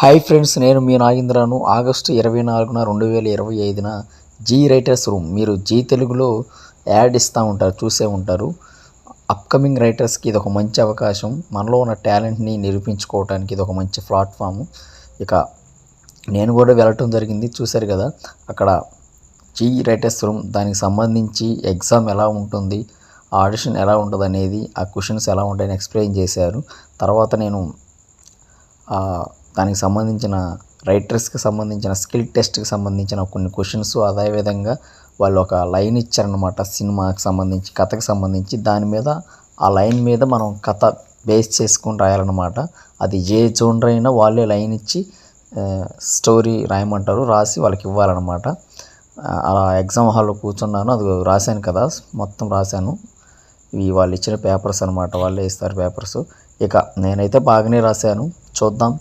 Hi friends నేను మీ నాగేంద్రను. August ఇరవై నాలుగున రెండు వేల ఇరవై ఐదున జీ రైటర్స్ రూమ్ మీరు జీ తెలుగులో యాడ్ ఇస్తూ ఉంటారు చూసే ఉంటారు. అప్కమింగ్ రైటర్స్కి ఇది ఒక మంచి అవకాశం. మనలో ఉన్న టాలెంట్ని నిరూపించుకోవడానికి ఇది ఒక మంచి ప్లాట్ఫామ్ ఇక నేను కూడా వెళ్ళటం జరిగింది చూశారు కదా. అక్కడ జీ రైటర్స్ రూమ్ దానికి సంబంధించి ఎగ్జామ్ ఎలా ఉంటుంది ఆడిషన్ ఎలా ఉంటుంది అనేది ఆ క్వశ్చన్స్ ఎలా ఉంటాయని ఎక్స్ప్లెయిన్ చేశారు. తర్వాత నేను దానికి సంబంధించిన రైటర్స్కి సంబంధించిన స్కిల్ టెస్ట్కి సంబంధించిన కొన్ని క్వశ్చన్స్ అదేవిధంగా వాళ్ళు ఒక లైన్ ఇచ్చారనమాట సినిమాకి సంబంధించి కథకి సంబంధించి. దాని మీద ఆ లైన్ మీద మనం కథ బేస్ చేసుకొని రాయాలన్నమాట. అది ఏ జోనర్ అయినా వాళ్ళే లైన్ ఇచ్చి స్టోరీ రాయమంటారు రాసి వాళ్ళకి ఇవ్వాలన్నమాట. అలా ఎగ్జామ్ హాల్లో కూర్చున్నాను అది రాశాను కదా మొత్తం రాశాను. ఇవి వాళ్ళు ఇచ్చిన పేపర్స్ అనమాట వాళ్ళే ఇస్తారు పేపర్స్. ఇక నేనైతే బాగానే రాశాను. చూద్దాం.